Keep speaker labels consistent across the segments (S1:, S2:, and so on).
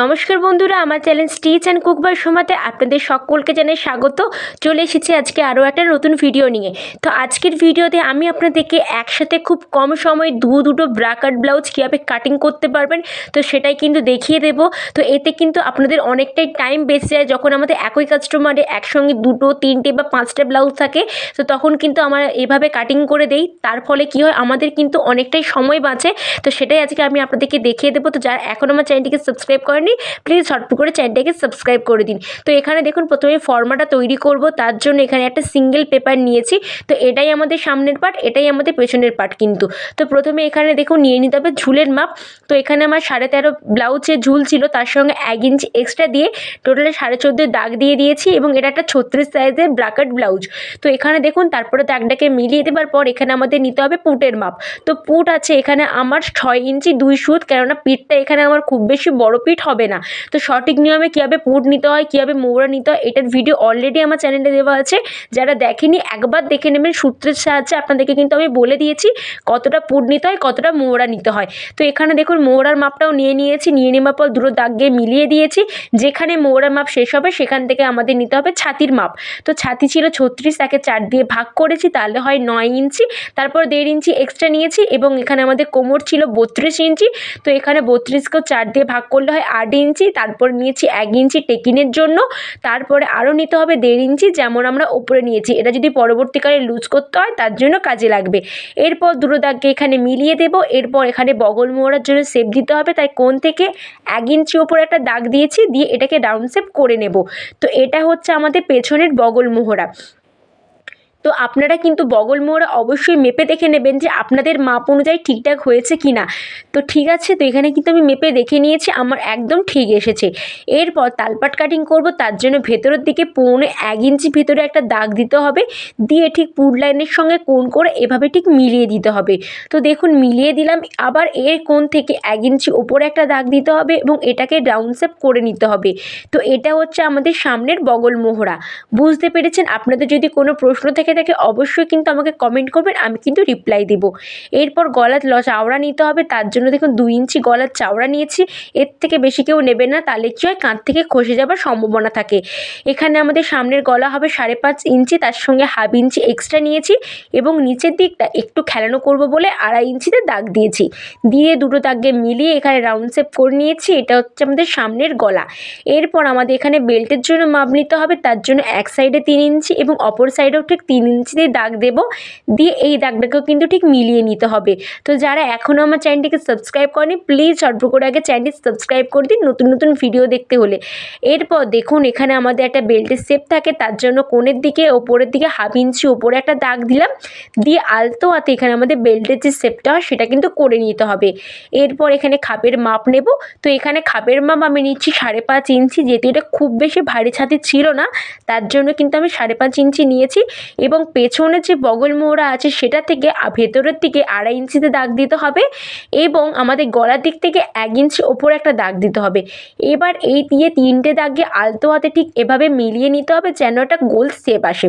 S1: নমস্কার বন্ধুরা, আমার channel stitch and cook by সোমাতে আপনাদের সকলকে জানাই স্বাগত। চলে এসেছি আজকে আরও একটা নতুন ভিডিও নিয়ে। তো আজকের ভিডিওতে আমি আপনাদেরকে একসাথে খুব কম সময়ে দু দুটো ব্রাকাট ব্লাউজ কীভাবে কাটিং করতে পারবেন, তো সেটাই কিন্তু দেখিয়ে দেব। তো এতে কিন্তু আপনাদের অনেকটাই টাইম বেঁচে যায়। যখন আমাদের একই কাস্টমারে একসঙ্গে দুটো, তিনটে বা পাঁচটা ব্লাউজ থাকে, তো তখন কিন্তু আমরা এভাবে কাটিং করে দেই। তার ফলে কী হয়, আমাদের কিন্তু অনেকটাই সময় বাঁচে। তো সেটাই আজকে আমি আপনাদেরকে দেখিয়ে দেবো। তো যারা এখন আমার চ্যানেলটিকে সাবস্ক্রাইব করেনি প্লিজ ঝটপট করে চ্যানেলটাকে সাবস্ক্রাইব করে দিন। তো এখানে দেখুন, প্রথমে ফর্মাটা তৈরি করব, তার জন্য এখানে একটা সিঙ্গেল পেপার নিয়েছি। তো এটাই আমাদের সামনের পার্ট এটাই আমাদের পেছনের পার্ট কিন্তু। তো প্রথমে এখানে দেখুন, নিয়ে নিতে হবে ঝুলের মাপ। তো এখানে আমার সাড়ে তেরো ব্লাউজের ঝুল ছিল, তার সঙ্গে এক ইঞ্চি এক্সট্রা দিয়ে টোটালে সাড়ে চোদ্দোর দাগ দিয়ে দিয়েছি এবং এটা একটা ছত্রিশ সাইজের ব্রাকেট ব্লাউজ তো এখানে দেখুন, তারপরে দাগটাকে মিলিয়ে দেওয়ার পর এখানে আমাদের নিতে হবে পুটের মাপ। তো পুট আছে এখানে আমার ছয় ইঞ্চি দুই সুত, কেননা পিঠটা এখানে আমার খুব বেশি বড় পিঠ না। তো সঠিক নিয়মে কীভাবে পুট নিতে হয়, কীভাবে মৌরা নিতে হয়, এটার ভিডিও অলরেডি আমার চ্যানেলে দেওয়া আছে। যারা দেখেনি, একবার দেখে নেবেন, সূত্রের সাহায্যে আপনাদেরকে কিন্তু আমি বলে দিয়েছি কতটা পুট নিতে হয়, কতটা মৌরা নিতে হয়। তো এখানে দেখুন মৌরার মাপটাও নিয়ে নিয়েছি, নিয়ে নেওয়ার পর দুটো দাগ গিয়ে মিলিয়ে দিয়েছি। যেখানে মৌরার মাপ শেষ হবে, সেখান থেকে আমাদের নিতে হবে ছাতির মাপ। তো ছাতি ছিল ছত্রিশ তাকে চার দিয়ে ভাগ করেছি, তাহলে হয় নয় ইঞ্চি। তারপর দেড় ইঞ্চি এক্সট্রা নিয়েছি এবং এখানে আমাদের কোমর ছিল বত্রিশ ইঞ্চি। তো এখানে বত্রিশকেও চার দিয়ে ভাগ করলে হয় আট ইঞ্চি, তারপর নিয়েছি এক ইঞ্চি টেকিনের জন্য। তারপরে আরও নিতে হবে দেড় ইঞ্চি, যেমন আমরা ওপরে নিয়েছি। এটা যদি পরবর্তীকালে লুজ করতে হয়, তার জন্য কাজে লাগবে। এরপর দুটো দাগকে এখানে মিলিয়ে দেবো। এরপর এখানে বগল মোড়ার জন্য শেপ দিতে হবে। তাই কোন থেকে এক ইঞ্চি ওপরে একটা দাগ দিয়েছি, দিয়ে এটাকে ডাউন শেপ করে নেব। তো এটা হচ্ছে আমাদের পেছনের বগল মোহরা। তো আপনারা কিন্তু বগল অবশ্যই মেপে দেখে নেবেন যে আপনাদের মাপ অনুযায়ী ঠিকঠাক হয়েছে কি না তো ঠিক আছে, তো এখানে কিন্তু আমি মেপে দেখে নিয়েছি, আমার একদম ঠিক এসেছে। এরপর তালপাট কাটিং করব, তার জন্য ভেতরের দিকে পৌনে এক ইঞ্চি ভেতরে একটা দাগ দিতে হবে। দিয়ে ঠিক পুর লাইনের সঙ্গে কোণ করে এভাবে ঠিক মিলিয়ে দিতে হবে। তো দেখুন, মিলিয়ে দিলাম, আবার এর কোণ থেকে এক ইঞ্চি ওপরে একটা দাগ দিতে হবে এবং এটাকে ডাউন শেপ করে নিতে হবে। তো এটা হচ্ছে আমাদের সামনের বগল মোহরা। বুঝতে পেরেছেন? আপনাদের যদি কোনো প্রশ্ন থেকে থাকে অবশ্যই কিন্তু আমাকে কমেন্ট করবেন, আমি কিন্তু রিপ্লাই দেবো। এরপর গলার চাওড়া নিতে হবে, তার জন্য দেখুন দুই ইঞ্চি গলার চাওড়া নিয়েছি, এর থেকে বেশি কেউ নেবে না, তাহলে কী হয়, কাঁধ থেকে খসে যাবার সম্ভাবনা থাকে। এখানে আমাদের সামনের গলা হবে সাড়ে পাঁচ ইঞ্চি, তার সঙ্গে হাফ ইঞ্চি এক্সট্রা নিয়েছি এবং নিচের দিকটা একটু খেলানো করব বলে আড়াই ইঞ্চিতে দাগ দিয়েছি। দিয়ে দুটো দাগে মিলিয়ে এখানে রাউন্ড শেপ করে নিয়েছি, এটা হচ্ছে আমাদের সামনের গলা। এরপর আমাদের এখানে বেল্টের জন্য মাপ নিতে হবে, তার জন্য এক সাইডে তিন ইঞ্চি এবং অপর সাইডেও ঠিক তিন ইঞ্চি দিয়ে দাগ দেবো, দিয়ে এই দাগটাকেও কিন্তু ঠিক মিলিয়ে নিতে হবে। তো যারা এখনও আমার চ্যানেলটিকে সাবস্ক্রাইব করেনি প্লিজ ঝটপট করে আগে চ্যানেলটি সাবস্ক্রাইব করে দিন নতুন নতুন ভিডিও দেখতে হলে। এরপর দেখুন, এখানে আমাদের একটা বেল্টের শেপ থাকে, তার জন্য কোণের দিকে, ওপরের দিকে হাফ ইঞ্চি ওপরে একটা দাগ দিলাম, দিয়ে আলতো হাতে এখানে আমাদের বেল্টের যে শেপটা হয়, সেটা কিন্তু করে নিতে হবে। এরপর এখানে খাপের মাপ নেব, তো এখানে খাপের মাপ আমি নিচ্ছি সাড়ে পাঁচ ইঞ্চি, যেহেতু এটা খুব বেশি ভারী ছাতি ছিল না, তার জন্য কিন্তু আমি সাড়ে পাঁচ ইঞ্চি নিয়েছি, এবং পেছনে যে বগল মোড়া আছে সেটা থেকে ভেতরের দিকে আড়াই ইঞ্চিতে দাগ দিতে হবে এবং আমাদের গলার দিক থেকে এক ইঞ্চি ওপরে একটা দাগ দিতে হবে। এবার এই দিয়ে তিনটে দাগে আলতো হাতে ঠিক এভাবে মিলিয়ে নিতে হবে যেন একটা গোল শেপ আসে।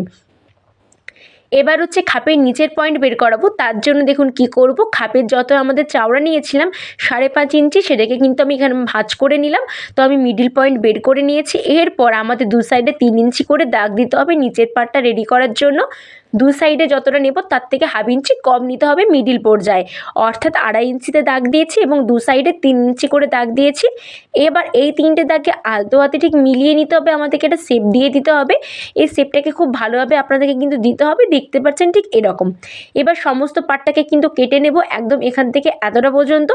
S1: এবার হচ্ছে খাপের নিচের পয়েন্ট বের করাবো। তার জন্য দেখুন কি করব? খাপের যত আমাদের চাওড়া নিয়েছিলাম, সাড়ে পাঁচ ইঞ্চি, সেটাকে কিন্তু আমি এখানে ভাঁজ করে নিলাম। তো আমি মিডিল পয়েন্ট বের করে নিয়েছি। এরপর আমাদের দু সাইডে তিন ইঞ্চি করে দাগ দিতে হবে নিচের পাটটা রেডি করার জন্য। দু সাইডে যতটা নেব, তার থেকে হাফ ইঞ্চি কম নিতে হবে মিডিল পর্যায়ে। অর্থাৎ আড়াই ইঞ্চিতে দাগ দিয়েছি এবং দু সাইডে তিন ইঞ্চি করে দাগ দিয়েছি। এবার এই তিনটে দাগে আলতো হাতে ঠিক মিলিয়ে নিতে হবে, আমাদেরকে একটা শেপ দিয়ে দিতে হবে। এই শেপটাকে খুব ভালোভাবে আপনাদেরকে কিন্তু দিতে হবে, দেখতে পাচ্ছেন ঠিক এরকম। এবার সমস্ত পাটটাকে কিন্তু কেটে নেব একদম এখান থেকে এতটা পর্যন্ত।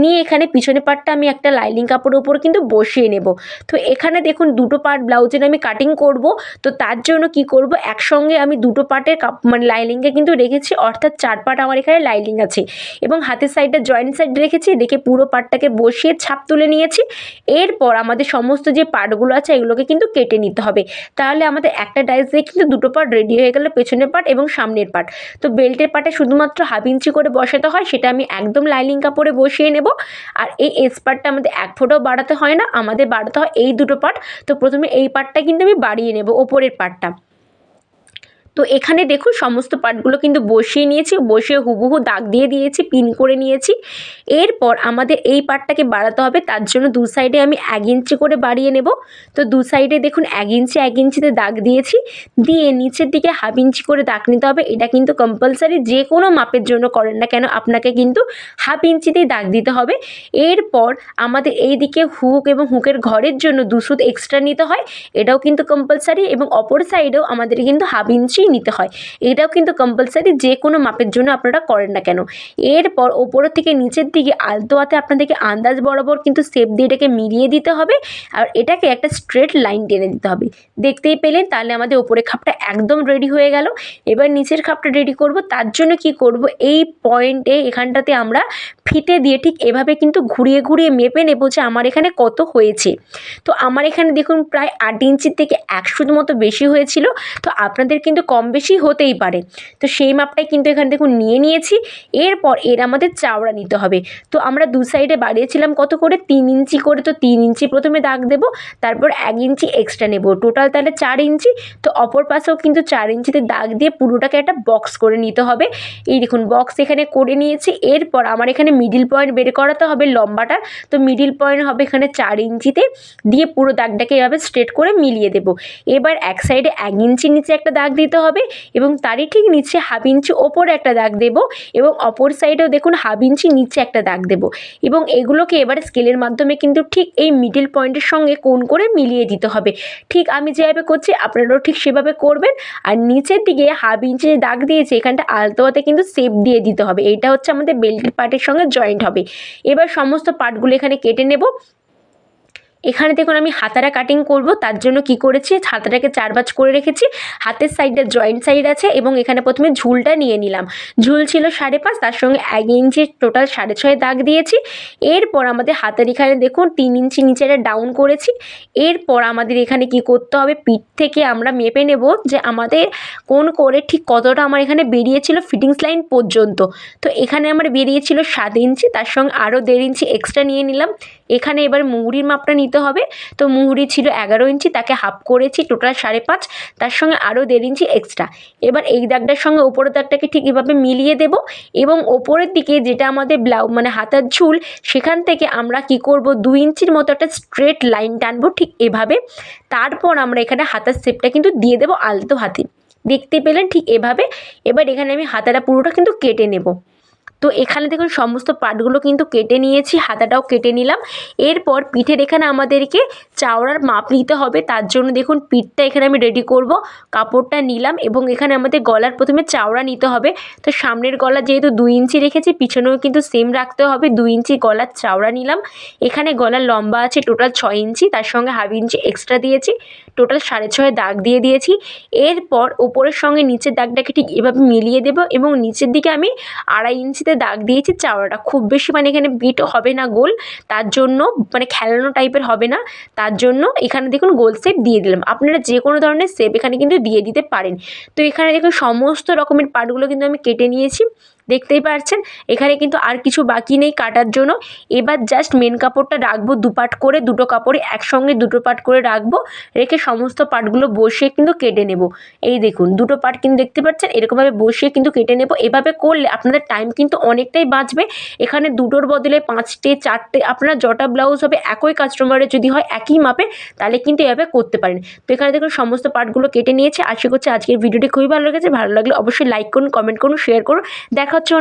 S1: নিয়ে এখানে পিছনে পাটটা আমি একটা লাইলিং কাপড়ের উপর কিন্তু বসিয়ে নেব। তো এখানে দেখুন দুটো পার্ট ব্লাউজের আমি কাটিং করব। তো তার জন্য কি করব? একসঙ্গে আমি দুটো পার্টের কাপ মানে লাইলিংকে কিন্তু রেখেছি, অর্থাৎ চার পাট আমার এখানে লাইলিং আছে। এবং হাতের সাইডটা জয়েন্ট সাইড রেখেছি রেখে পুরো পাটটাকে বসিয়ে ছাপ তুলে নিয়েছি। এরপর আমাদের সমস্ত যে পাটগুলো আছে, এগুলোকে কিন্তু কেটে নিতে হবে। তাহলে আমাদের একটা ডাইস দিয়ে কিন্তু দুটো পাট রেডি হয়ে গেল, পেছনের পাট এবং সামনের পাট। তো বেল্টের পাটে শুধুমাত্র হাফ ইঞ্চি করে বসাতে হয়, সেটা আমি একদম লাইলিং কাপড়ে বসিয়ে নেব। আর এই এস পার্টটা আমাদের এক ফোটাও বাড়াতে হয় না, আমাদের বাড়াতে হয় এই দুটো পাট। তো প্রথমে এই পাটটা কিন্তু আমি বাড়িয়ে নেব, ওপরের পার্টটা তো এখানে দেখুন সমস্ত পার্টগুলো কিন্তু বসিয়ে নিয়েছি, বসিয়ে হুবহু দাগ দিয়ে দিয়েছি, পিন করে নিয়েছি। এরপর আমাদের এই পার্টটাকে বাড়াতে হবে, তার জন্য দু সাইডে আমি এক ইঞ্চি করে বাড়িয়ে নেব। তো দু সাইডে দেখুন এক ইঞ্চি এক ইঞ্চিতে দাগ দিয়েছি। দিয়ে নিচের দিকে হাফ ইঞ্চি করে দাগ নিতে হবে। এটা কিন্তু কম্পালসারি যে কোনো মাপের জন্য করেন না কেন, আপনাকে কিন্তু হাফ ইঞ্চিতেই দাগ দিতে হবে। এরপর আমাদের এই দিকে হুক এবং হুকের ঘরের জন্য দুশো এক্সট্রা নিতে হয়। এটাও কিন্তু কম্পালসারি এবং অপর সাইডেও আমাদের কিন্তু হাফ ইঞ্চি নিতে হয়। এটাও কিন্তু কম্পালসারি যে কোনো মাপের জন্য আপনারা করেন না কেন। এরপর ওপরের থেকে নিচের দিকে আলতো হাতে আপনাদেরকে আন্দাজ বরাবর কিন্তু সেপ দিয়ে এটাকে মিলিয়ে দিতে হবে আর এটাকে একটা স্ট্রেট লাইন টেনে দিতে হবে। দেখতেই পেলেন তাহলে আমাদের ওপরের খাপটা একদম রেডি হয়ে গেল। এবার নিচের খাপটা রেডি করব, তার জন্য কি করব? এই পয়েন্টে এখানটাতে আমরা ফিতে দিয়ে ঠিক এভাবে কিন্তু ঘুরিয়ে ঘুরিয়ে মেপে নেব যে আমার এখানে কত হয়েছে। তো আমার এখানে দেখুন প্রায় আট ইঞ্চির থেকে একশোর মতো বেশি হয়েছিল। তো আপনাদের কিন্তু কম বেশি হতেই পারে। তো সেই মাপটাই কিন্তু এখানে দেখুন নিয়ে নিয়েছি। এরপর এর আমাদের চাওড়া নিতে হবে। তো আমরা দু সাইডে বাড়িয়েছিলাম কত করে? তিন ইঞ্চি করে। তো তিন ইঞ্চি প্রথমে দাগ দেবো, তারপর এক ইঞ্চি এক্সট্রা নেব। টোটাল তাহলে চার ইঞ্চি। তো অপর পাশেও কিন্তু চার ইঞ্চিতে দাগ দিয়ে পুরোটাকে একটা বক্স করে নিতে হবে। এই দেখুন বক্স এখানে করে নিয়েছি। এরপর আমার এখানে মিডিল পয়েন্ট বের করাতে হবে লম্বাটার তো মিডিল পয়েন্ট হবে এখানে চার ইঞ্চিতে। দিয়ে পুরো দাগটাকে এভাবে স্ট্রেট করে মিলিয়ে দেব। এবার এক সাইডে এক ইঞ্চি নিচে একটা দাগ দিতে হবে এবং তারই ঠিক নিচে হাফ ইঞ্চি ওপরে একটা দাগ দেব এবং অপর সাইডেও দেখুন হাফ ইঞ্চি নিচে একটা দাগ দেব এবং এগুলোকে এবার স্কেলের মাধ্যমে কিন্তু ঠিক এই মিডিল পয়েন্টের সঙ্গে কোণ করে মিলিয়ে দিতে হবে। ঠিক আমি যেভাবে করছি আপনারাও ঠিক সেভাবে করবেন আর নিচের দিকে হাফ ইঞ্চি যে দাগ দিয়েছে এখানটা আলতো হাতে কিন্তু সেপ দিয়ে দিতে হবে। এইটা হচ্ছে আমাদের বেল্টের পার্টের সঙ্গে জয়েন্ট হবে। এবার সমস্ত পার্টগুলো এখানে কেটে নেব। এখানে দেখুন আমি হাতারা কাটিং করব, তার জন্য কি করেছি? হাতাটাকে চার ভাঁজ করে রেখেছি, হাতের সাইডটা জয়েন্ট সাইড আছে এবং এখানে প্রথমে ঝুলটা নিয়ে নিলাম। ঝুল ছিল সাড়ে পাঁচ, তার সঙ্গে এক ইঞ্চি টোটাল সাড়ে ছয় দাগ দিয়েছি। এরপর আমাদের হাতের এখানে দেখুন তিন ইঞ্চি নিচে একটা ডাউন করেছি। এরপর আমাদের এখানে কি করতে হবে? পিঠ থেকে আমরা মেপে নেব যে আমাদের কোন করে ঠিক কতটা আমার এখানে বেরিয়েছিল ফিটিংস লাইন পর্যন্ত। তো এখানে আমার বেরিয়েছিল সাত ইঞ্চি, তার সঙ্গে আরও দেড় ইঞ্চি এক্সট্রা নিয়ে নিলাম। এখানে এবার মুহুরির মাপটা নিতে হবে। তো মুহুরি ছিল এগারো ইঞ্চি, তাকে হাফ করেছি, টোটাল সাড়ে পাঁচ, তার সঙ্গে আরও দেড় ইঞ্চি এক্সট্রা এবার এই দাগটার সঙ্গে ওপরের দাগটাকে ঠিক এভাবে মিলিয়ে দেব এবং ওপরের দিকে যেটা আমাদের ব্লাউ মানে হাতার ঝুল, সেখান থেকে আমরা কি করব, দুই ইঞ্চির মতো একটা স্ট্রেট লাইন টানবো ঠিক এভাবে। তারপর আমরা এখানে হাতার শেপটা কিন্তু দিয়ে দেবো আলতো হাতে। দেখতে পেলেন ঠিক এভাবে। এবার এখানে আমি হাতাটা পুরোটা কিন্তু কেটে নেব। তো এখানে দেখুন সমস্ত পার্টগুলো কিন্তু কেটে নিয়েছি, হাতাটাও কেটে নিলাম। এরপর পিঠের এখানে আমাদেরকে চাওড়ার মাপ নিতে হবে। তার জন্য দেখুন পিঠটা এখানে আমি রেডি করব। কাপড়টা নিলাম এবং এখানে আমাদের গলার প্রথমে চাওড়া নিতে হবে। তো সামনের গলা যেহেতু দুই ইঞ্চি রেখেছি, পিছনেও কিন্তু সেম রাখতে হবে। দুই ইঞ্চি গলার চাওড়া নিলাম। এখানে গলার লম্বা আছে টোটাল ছয় ইঞ্চি। তার সঙ্গে হাফ ইঞ্চি এক্সট্রা দিয়েছি। টোটাল সাড়ে ছয় দাগ দিয়ে দিয়েছি। এরপর ওপরের সঙ্গে নিচের দাগটাকে ঠিক এভাবে মিলিয়ে দেব এবং নিচের দিকে আমি আড়াই ইঞ্চিতে দাগ দিয়েছি চাওড়াটা। খুব বেশি মানে এখানে বিট হবে না গোল। তার জন্য মানে খেলানো টাইপের হবে না। তার জন্য এখানে দেখুন গোল শেপ দিয়ে দিলাম। আপনারা যে কোনো ধরনের শেপ এখানে কিন্তু দিয়ে দিতে পারেন। তো এখানে দেখুন সমস্ত রকমের পার্টগুলো কিন্তু আমি কেটে নিয়েছি। দেখতেই পাচ্ছেন এখানে কিন্তু আর কিছু বাকি নেই কাটার জন্য। এবার জাস্ট মেন কাপড়টা রাখব দু পাট করে, দুটো কাপড়ে একসঙ্গে দুটো পাট করে রাখব। রেখে সমস্ত পাটগুলো বসিয়ে কিন্তু কেটে নেব। এই দেখুন, দুটো পাট কিন্তু দেখতে পাচ্ছেন? এরকমভাবে বসিয়ে কিন্তু কেটে নেব। এভাবে করলে আপনাদের টাইম কিন্তু অনেকটাই বাঁচবে। এখানে দুটোর বদলে পাঁচটে, চারটে, আপনার জটা ব্লাউজ হবে একই কাস্টমারের যদি হয় একই মাপে তাহলে কিন্তু এভাবে করতে পারেন। তো এখানে দেখুন, সমস্ত পার্টগুলো কেটে নিয়েছে। আশা করছি আজকের ভিডিওটি খুবই ভালো লেগেছে। ভালো লাগলে অবশ্যই লাইক করুন কমেন্ট করুন শেয়ার করুন। দেখা